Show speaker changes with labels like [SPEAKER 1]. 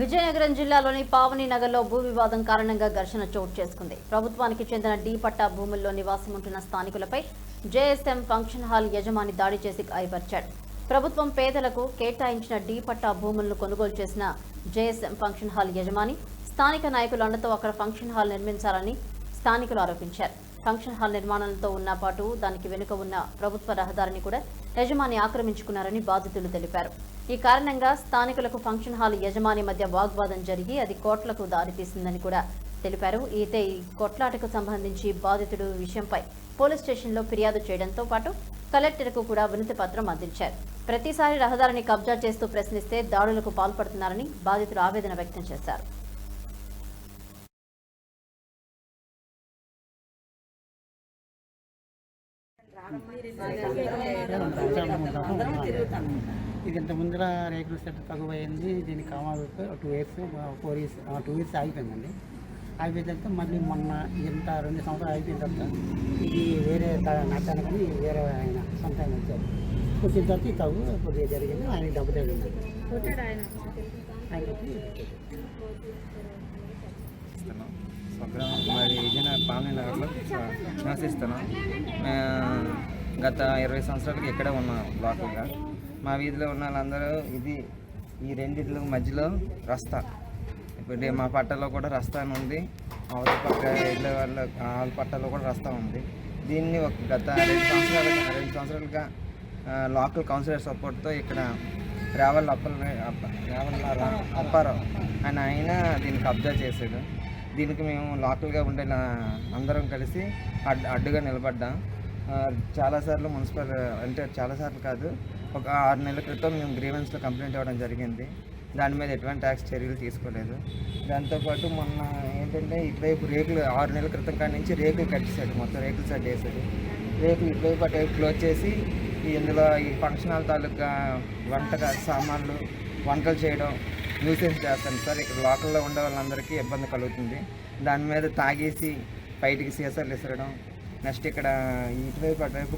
[SPEAKER 1] విజయనగరం జిల్లాలోని పావని నగర్లో భూ వివాదం కారణంగా ఘర్షణ చోటు చేసుకుంది. ప్రభుత్వానికి చెందిన డి పట్టా భూముల్లో నివాసం ఉంటున్న స్థానికులపై జేఎస్ఎం ఫంక్షన్ హాల్ యజమాని దాడి చేసి గాయపరిచాడు. ప్రభుత్వం పేదలకు కేటాయించిన డి పట్టా భూములను కొనుగోలు చేసిన జేఎస్ఎం ఫంక్షన్ హాల్ యజమాని స్థానిక నాయకుల అండతో అక్కడ ఫంక్షన్ హాల్ నిర్మించాలని స్థానికులు ఆరోపించారు. ఫంక్షన్ హాల్ నిర్మాణంతో ఉన్న పాటు దానికి వెనుక ఉన్న ప్రభుత్వ రహదారిని కూడా యజమాని ఆక్రమించుకున్నారని బాధితులు తెలిపారు. ఈ కారణంగా స్థానికులకు ఫంక్షన్ హాల్ యజమాని మధ్య వాగ్వాదం జరిగి అది కోట్లకు దారితీసిందని కూడా తెలిపారు. అయితే ఈ కొట్లాటకు సంబంధించి బాధితుడు విషయంపై పోలీస్ స్టేషన్లో ఫిర్యాదు చేయడంతో పాటు కలెక్టర్కు కూడా వినతి పత్రం అందించారు. ప్రతిసారి రహదారిని కబ్జా చేస్తూ ప్రశ్నిస్తే దాడులకు పాల్పడుతున్నారని బాధితులు ఆవేదన వ్యక్తం చేశారు.
[SPEAKER 2] ఇది ఇంత ముందర రేకుల సెట్ తగ్గుపోయింది దీనికి కావాలి two years four years two years ఆగిపోయిందండి. ఆగిపోయిన తర్వాత మళ్ళీ మొన్న ఇంత రెండు సంవత్సరాలు అయిపోయిన తర్వాత ఇది వేరే నచ్చాను కానీ వేరే ఆయన సొంత ఆయన వచ్చారు. వచ్చిన తర్వాత ఈ తగ్గు కొద్దిగా జరిగింది. ఆయన డబ్బు తగ్గింది ఆయన.
[SPEAKER 3] మరి నగర్లో నివసిస్తున్నాం. గత ఇరవై సంవత్సరాలకి ఇక్కడే ఉన్నాం లోకల్గా మా వీధిలో ఉన్న వాళ్ళందరూ ఇది ఈ రెండిట్ల మధ్యలో రస్తా. ఇప్పుడు మా పట్టలో కూడా రస్తా అని ఉంది. అవతల పక్క వెళ్ళే వాళ్ళ వాళ్ళ పట్టలో కూడా రస్తా ఉంది. దీన్ని ఒక గత రెండు సంవత్సరాలుగా రెండు సంవత్సరాలుగా లోకల్ కౌన్సిలర్ సపోర్ట్తో ఇక్కడ రేవల్ అప్పల రేవల్ అప్పారావు. ఆయన ఆయన దీన్ని కబ్జా చేశాడు. దీనికి మేము లోకల్గా ఉండే అందరం కలిసి అడ్ అడ్డుగా నిలబడ్డాం. చాలాసార్లు మున్సిపల్ అంటే చాలాసార్లు కాదు ఒక ఆరు నెలల క్రితం మేము గ్రీవెన్స్లో కంప్లైంట్ ఇవ్వడం జరిగింది. దాని మీద ఎటువంటి ట్యాక్స్ చర్యలు తీసుకోలేదు. దాంతోపాటు మొన్న ఏంటంటే ఇటువైపు రేకులు ఆరు నెలల క్రితం కాడి నుంచి రేకులు కట్టేశాడు మొత్తం రేకులు సెట్ వేసాడు రేకులు ఇటువైపు అటువైపు క్లోజ్ చేసి ఇందులో ఈ ఫంక్షన్ హాల్ తాలూకా వంట సామాన్లు వంటలు చేయడం న్యూసెన్స్ చేస్తాను. సార్ ఇక్కడ లోకల్లో ఉండే వాళ్ళందరికీ ఇబ్బంది కలుగుతుంది. దాని మీద తాగేసి బయటికి సీసాలు విసరడం నెక్స్ట్ ఇక్కడ ఇటువైపు అటువైపు